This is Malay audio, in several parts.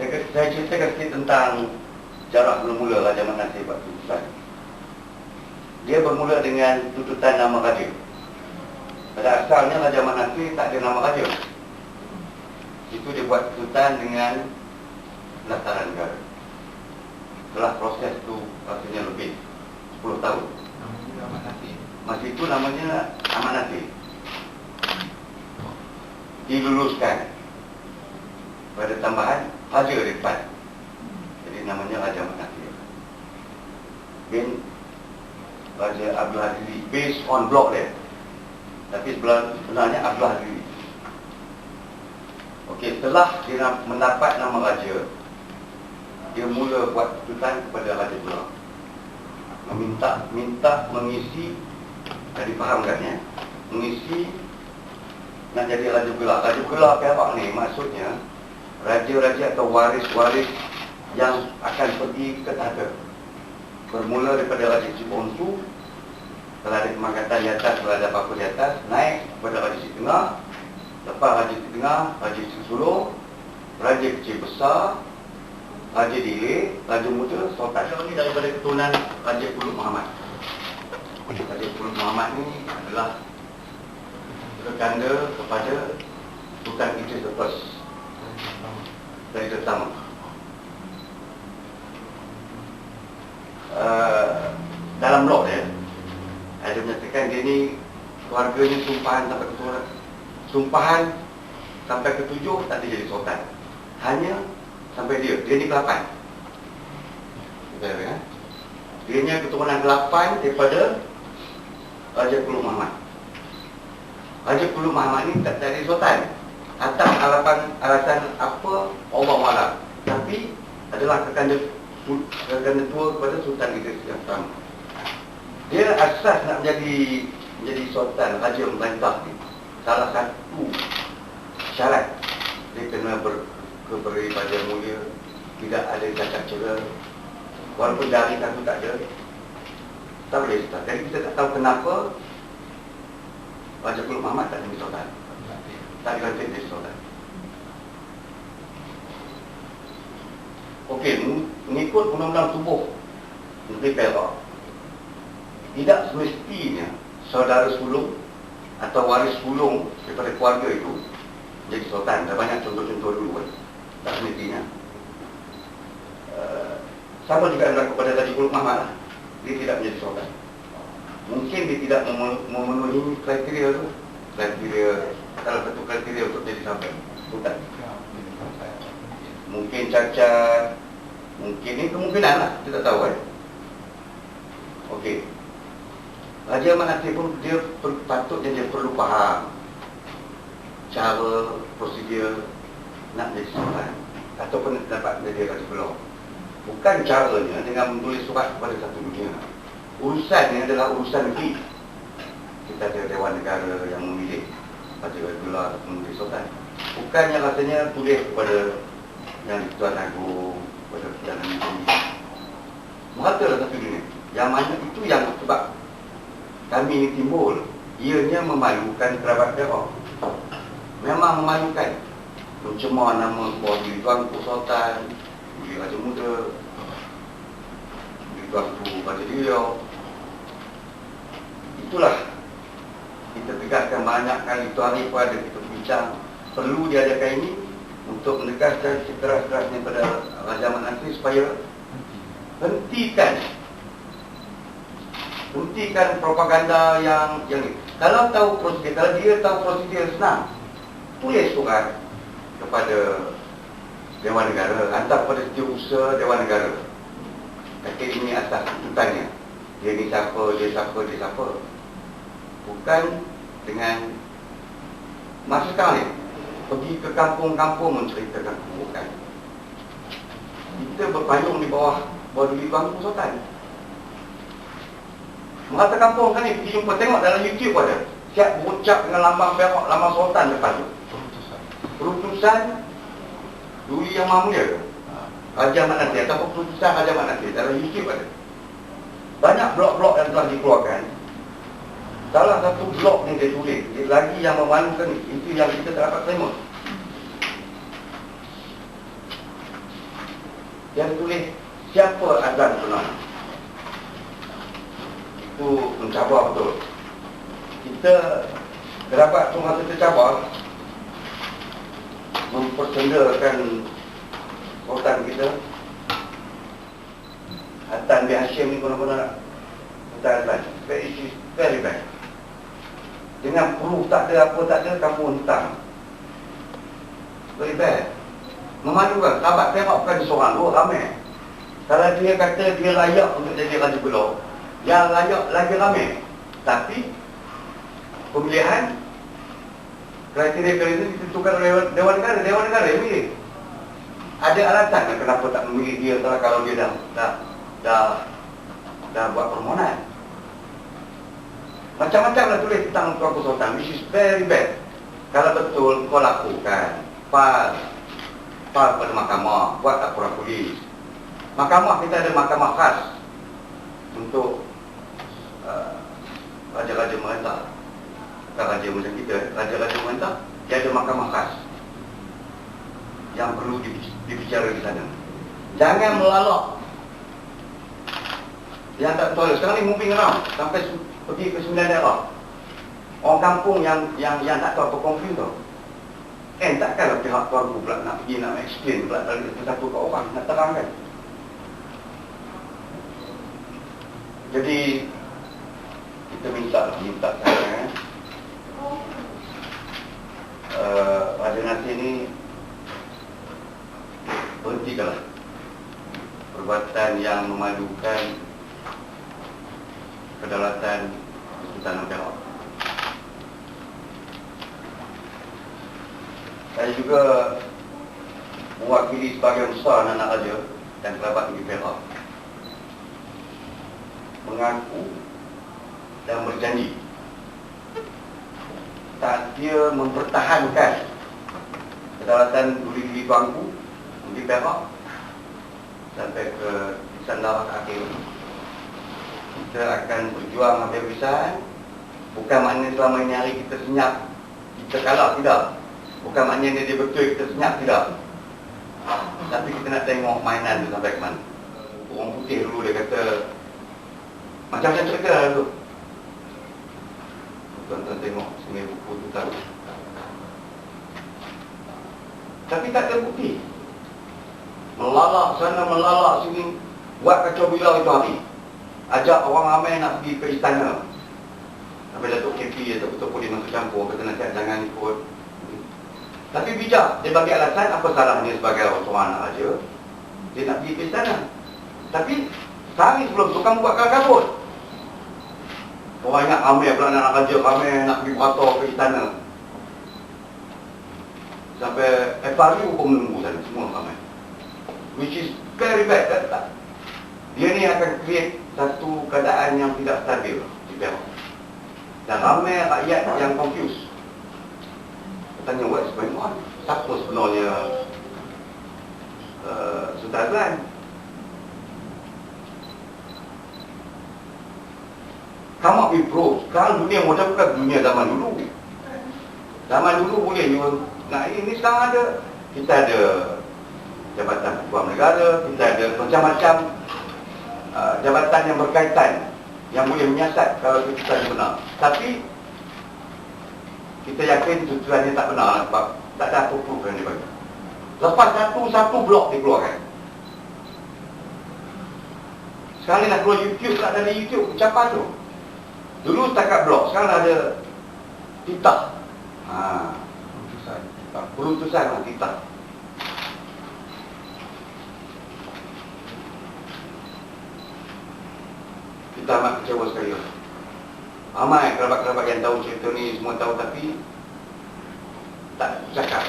Saya, saya ceritakan sikit tentang jarak bermula Raja Mat Nasir buat tuntutan. Dia bermula dengan tuntutan nama raja. Pada asalnya Raja Mat Nasir tak ada nama raja. Itu dia buat tuntutan dengan pendaftaran negara. Setelah proses tu rasanya lebih 10 tahun. Masa itu namanya Ahmad Nasir. Diluluskan. Pada tambahan Raja depan. Jadi namanya Raja Nasir. Bin Raja Abdul Aziz based on blok dia. Tapi sebenarnya Abdul Aziz. Okey, setelah dia mendapat nama raja, dia mula buat tuntutan kepada Raja Pulau meminta minta mengisi dah difahamkan ya mengisi nak jadi Raja Pulau Raja Pulau Perak ni maksudnya raja-raja atau waris-waris yang akan pergi ke tahta bermula daripada Raja Cibonsu setelah ada kemangkatan di atas setelah ada apa-apa di atas naik kepada Raja Tengah lepas Raja Tengah Raja Cik Sulung Raja Kecil Besar Raja Dile, Raja Muda, Sultan. Ini daripada keturunan Raja Pulut Muhammad. Raja Pulut Muhammad ni adalah berganda kepada Sultan Idris the. Dari pertama. Uh, dalam blog dia, ada menyatakan dia ni keluarganya sumpahan sampai keturunan. Sumpahan sampai ketujuh tak jadi sultan. Hanya sampai dia. Dia ni ke-8. Ya? Dia ni keturunan ke-8 daripada Raja Pulau Muhammad. Raja Pulau Muhammad ni tak jadi sultan. Atas alasan, alasan apa Allah Wala. Tapi adalah kekanda kekanda tua kepada Sultan Idris yang pertama. Dia asas nak menjadi menjadi sultan Raja Melantah ni. Salah satu syarat dia kena ber, keberi pada mulia tidak ada cacat celah walaupun dari satu tak ada tak boleh start jadi kita tak tahu kenapa Raja Pulau Muhammad tak jadi sultan tak dilantik jadi sultan Okey, mengikut undang-undang tubuh Negeri Perak tidak semestinya saudara sulung atau waris sulung daripada keluarga itu jadi sultan. Ada banyak contoh-contoh dulu kan tak semestinya. Uh, sama juga adalah kepada Raja Pulut Muhammad lah. Dia tidak menjadi sultan. Mungkin dia tidak memenuhi kriteria tu. Kriteria, salah satu kriteria untuk jadi sampai sultan. Mungkin cacat, mungkin ini kemungkinan lah, kita tak tahu kan. Okey. Raja Mahathir pun dia per, patutnya dia perlu faham cara, prosedur nak jadi sultan ataupun dapat menjadi raja pulau. Bukan caranya dengan menulis surat kepada satu dunia. Urusan ini adalah urusan negeri. Kita ada Dewan Negara yang memilih Raja ataupun Menteri Sultan. Bukannya rasanya tulis kepada yang Tuan Agung, kepada Perdana Menteri. Merata lah satu dunia. Yang mana itu yang sebab kami ini timbul. Ianya memalukan kerabat Perak. Memang memalukan mencemar nama Bodi Tuanku Sultan, Budi Raja Muda, Budi Tuanku Raja. Itulah kita tegaskan banyak kali itu hari pun ada kita bincang. Perlu diadakan ini untuk menegaskan sekeras-kerasnya pada Raja Ahmad Nasir supaya hentikan hentikan propaganda yang yang. Kalau tahu prosedur, kalau dia tahu prosedur senang, tulis surat kepada Dewan Negara hantar kepada setiausaha Dewan Negara. Kata ini asas tuntutannya. Dia ni siapa, dia siapa, dia siapa bukan dengan masa sekarang ni pergi ke kampung-kampung menceritakan keburukan. Kita berpayung di bawah duli bangku sultan merata kampung kan ni pergi jumpa tengok dalam YouTube ada. Siap berucap dengan lambang perak lambang sultan depan tu. Keputusan Duli yang maha mulia ke? Raja Ahmad Nasir Atau keputusan Raja Ahmad Nasir Dalam YouTube ada. Banyak blog-blog yang telah dikeluarkan Salah satu blog yang dia tulis Lagi yang memalukan Itu yang kita tak dapat terima Dia tulis siapa azan pernah. Itu mencabar betul. Kita kerabat tu masa tercabar mempersendakan sultan kita Hatan bin Hashim ni guna-guna Hatan Azlan Very, very bad Dengan perlu tak ada apa tak ada Kamu hentang Very bad. Memalukan Sahabat tengok bukan seorang dua ramai. Kalau dia kata dia layak untuk jadi Raja Pulau Yang layak lagi ramai. Tapi Pemilihan Kriteria-kriteria ditentukan oleh Dewan Negara. Dewan Negara yang pilih ada alasan kenapa tak memilih dia kalau dia dah, dah dah dah buat permohonan. Macam-macam lah tulis tentang Tuan Sultan, which is very bad. Kalau betul kau lakukan, file, file pada mahkamah, buat laporan polis. Mahkamah kita ada mahkamah khas untuk uh, raja-raja merintah. Bukan raja macam kita, raja-raja merintah, dia ada mahkamah khas yang perlu dibicara di sana. Jangan melalak yang tak betul. Sekarang ni moving around sampai pergi ke sembilan daerah. Orang kampung yang yang yang tak tahu apa confuse tu. Kan takkanlah pihak tuanku pula nak pergi nak explain pula dari satu ke orang nak terangkan. Jadi kita minta minta saya eh. Uh, Raja Nasi ni berhentikanlah perbuatan yang memalukan kedaulatan Sultan Perak. Saya juga mewakili sebagian besar anak raja dan kerabat di Perak. Mengaku dan berjanji tak dia mempertahankan kedaulatan duri-duri tuanku di Perak sampai ke sandar akhir. Kita akan berjuang habis-habisan bukan maknanya selama ini hari kita senyap kita kalah tidak. Bukan maknanya dia betul kita senyap tidak. Tapi kita nak tengok mainan tu sampai ke mana. Orang putih dulu dia kata macam-macam cerita lah dulu tuan-tuan tengok sini buku tu tahu. Tapi tak ada bukti. Melalak sana melalak sini. Buat kacau bilau itu hari. Ajak orang ramai nak pergi ke istana. Sampai Datuk KP atau Ketua Polis masuk campur, kata nasihat jangan ikut. Tapi bijak, dia bagi alasan apa salahnya sebagai orang tua anak raja. Dia nak pergi ke istana. Tapi, sehari sebelum tu kamu buat kabut. Orang ingat ramai pula anak raja, ramai nak pergi beratur ke istana. Sampai FRU pun menunggu sana, semua ramai. Which is very bad. Dia ni akan create satu keadaan yang tidak stabil di Perak. Dan ramai rakyat yang confused. Tanya, what's going on? Siapa sebenarnya uh, Sultan Azlan? Come up with proof. Sekarang dunia macam bukan dunia zaman dulu. Zaman dulu boleh you, Nah ini sekarang ada. Kita ada Jabatan Ketua Negara, kita ada macam-macam Uh, jabatan yang berkaitan yang boleh menyiasat kalau kita benar. Tapi kita yakin tujuannya tak benar sebab tak ada apa proof yang dibagi. Lepas satu-satu blok dikeluarkan. Sekarang nak keluar YouTube tak ada YouTube ucapan tu. Dulu setakat blok, sekarang ada titah. Ha, peruntusan. Peruntusan lah titah. Kita amat kecewa sekali. Ramai kerabat-kerabat yang tahu cerita ni semua tahu tapi tak cakap.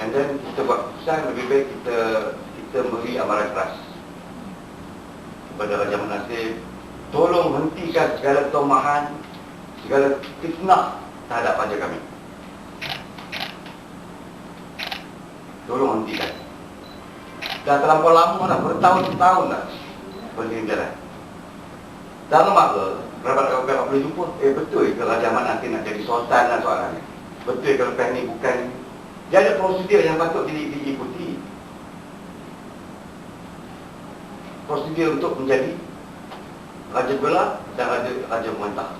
And then kita buat keputusan lebih baik kita kita beri amaran keras kepada Raja Menasib tolong hentikan segala tomahan segala fitnah terhadap raja kami. Tolong hentikan. Dah terlampau lama dah, bertahun-tahun dah. Benda jalan. Dalam masa Kerabat-kerabat boleh jumpa. Eh betul ke Raja nanti nak jadi sultan dan soalannya Betul ke lepas ni bukan Dia ada prosedur yang patut di, diikuti. Bersedia untuk menjadi Raja Belah dan Raja, Raja Muantah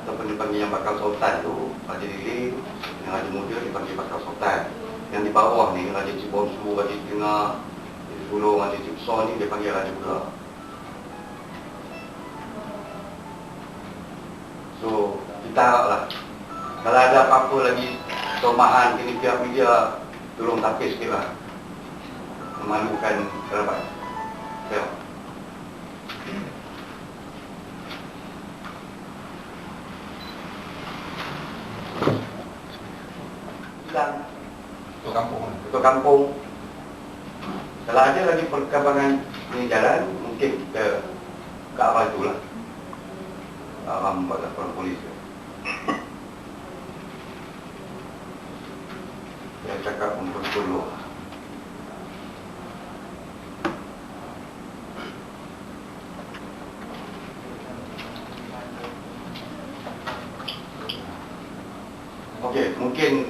ataupun dipanggil yang bakal sultan tu Raja Lili yang Raja Muda dipanggil bakal sultan. Yang di bawah ni Raja Cibonsu, Raja Tengah Raja Sulung, Raja Cipso ni dia panggil Raja Belah kita haraplah kalau ada apa-apa lagi tomahan kini pihak media tolong tapis sikit lah. Memalukan kerabat. Saya hilang. Ketua kampung ketua kampung. Kalau ada lagi perkembangan ini jalan mungkin ke ke arah itulah arah membuat laporan polis saya cakap untuk dulu Okey, mungkin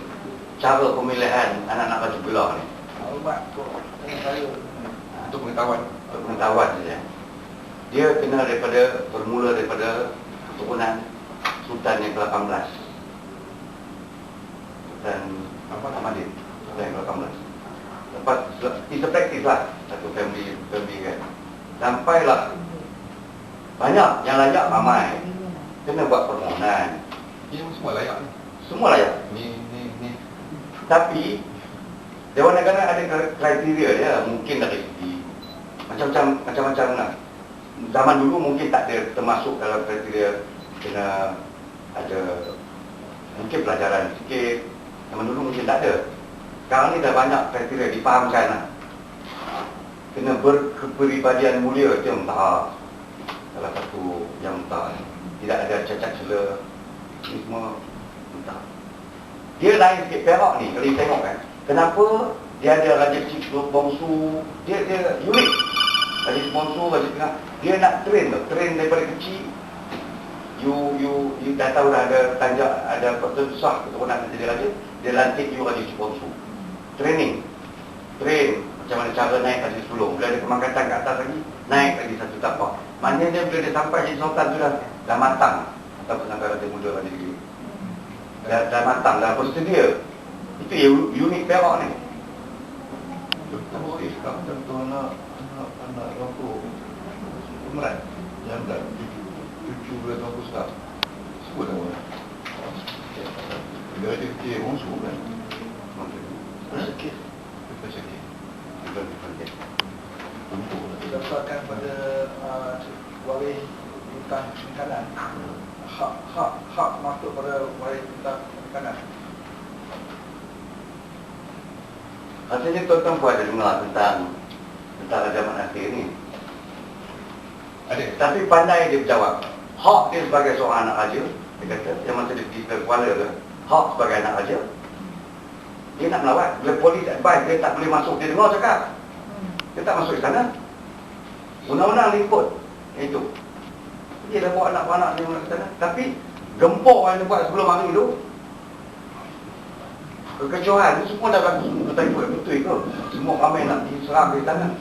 cara pemilihan anak-anak baju belah ni. Saya. Untuk pengetahuan untuk pengetahuan saja. Dia kena daripada bermula daripada keturunan Sultan yang ke-18. Sultan Ahmad Ahmadin, Sultan yang ke-18. Lepas it's a practice lah satu family family kan. Sampailah banyak yang layak ramai. Kena buat permohonan. Ini semua layak Semua layak. Ni, ni, ni Tapi Dewan Negara ada kriteria dia mungkin dari segi macam-macam macam-macam lah. Zaman dulu mungkin tak ada termasuk dalam kriteria kena ada mungkin pelajaran sikit. Zaman dulu mungkin tak ada. Sekarang ni dah banyak kriteria difahamkan lah. Kena berkepribadian mulia itu yang tahap. Salah satu yang tak tidak ada cacat cela. Ini semua entah. Dia lain sikit Perak ni kalau tengok kan. Kenapa dia ada Raja Cik Bongsu, dia dia unik. Raja Bongsu, Raja Tengah, dia nak train tu, train daripada kecil. You you you dah tahu dah ada tanjak ada betul sah keturunan nak jadi raja, dia lantik you Raja Bongsu. Training. Train macam mana cara naik Raja Sulung. Bila ada pemangkatan kat atas lagi, naik lagi satu tapak. Maknanya dia bila dia sampai jadi sultan tu dah, dah matang. Ataupun sampai Raja Muda Raja Gili. Dah, dah matang, dah bersedia. Itu unik Perak ni. Contoh anak anak anak aku pemeran yang dah cucu cucu bulan aku sekarang sebut nama dia ada kecil bongsu kan Sikit. dia sakit Bukan-bukan. untuk didaftarkan pada uh, waris bintang penekanan hak hak hak masuk pada waris bintang penekanan Rasanya tuan-tuan pun ada dengar tentang tentang Raja Mat Nasir ni. ada Tapi pandai dia berjawab. Hak dia sebagai seorang anak raja, dia kata, yang masa dia pergi ke Kuala ke, hak sebagai anak raja, dia nak melawat. Bila polis advice, dia tak boleh masuk. Dia dengar cakap. Dia tak masuk ke sana. Undang-undang liput. Itu. Dia dah bawa anak-anak dia ke sana. Tapi, gempur yang dia buat sebelum hari tu, kekecohan tu semua dah bagus. Betul betul ke? Semua ramai nak diserang di sana.